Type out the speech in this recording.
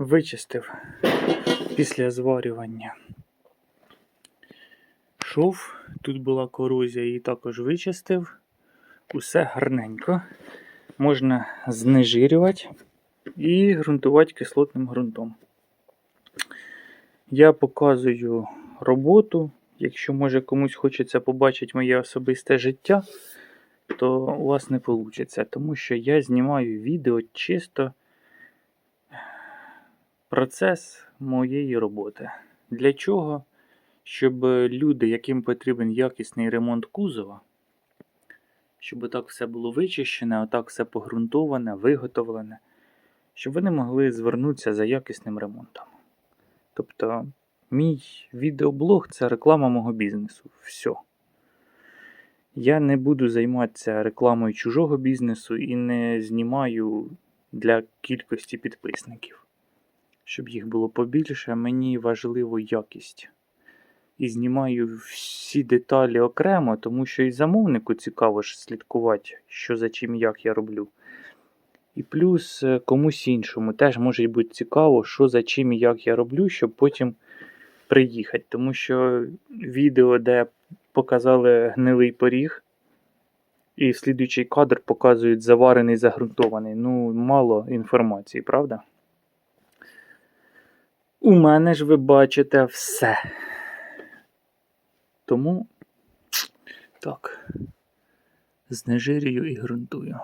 Вичистив після зварювання. Шов, тут була корозія, її також вичистив. Усе гарненько. Можна знежирювати і ґрунтувати кислотним ґрунтом. Я показую роботу. Якщо може комусь хочеться побачити моє особисте життя, то у вас не вийде, тому що я знімаю відео чисто процес моєї роботи. Для чого? Щоб люди, яким потрібен якісний ремонт кузова, щоб отак все було вичищене, отак все погрунтоване, виготовлене, щоб вони могли звернутися за якісним ремонтом. Тобто, мій відеоблог це реклама мого бізнесу. Все. Я не буду займатися рекламою чужого бізнесу і не знімаю для кількості підписників. Щоб їх було побільше, мені важливо якість. І знімаю всі деталі окремо, тому що і замовнику цікаво ж слідкувати, що за чим як я роблю. І плюс е, комусь іншому теж може бути цікаво, що за чим і як я роблю, щоб потім приїхати. Тому що відео, де показали гнилий поріг, і в слідуючий кадр показують заварений, загрунтований. Ну, мало інформації, правда? У мене ж ви бачите все. Тому так, знежирюю і ґрунтую.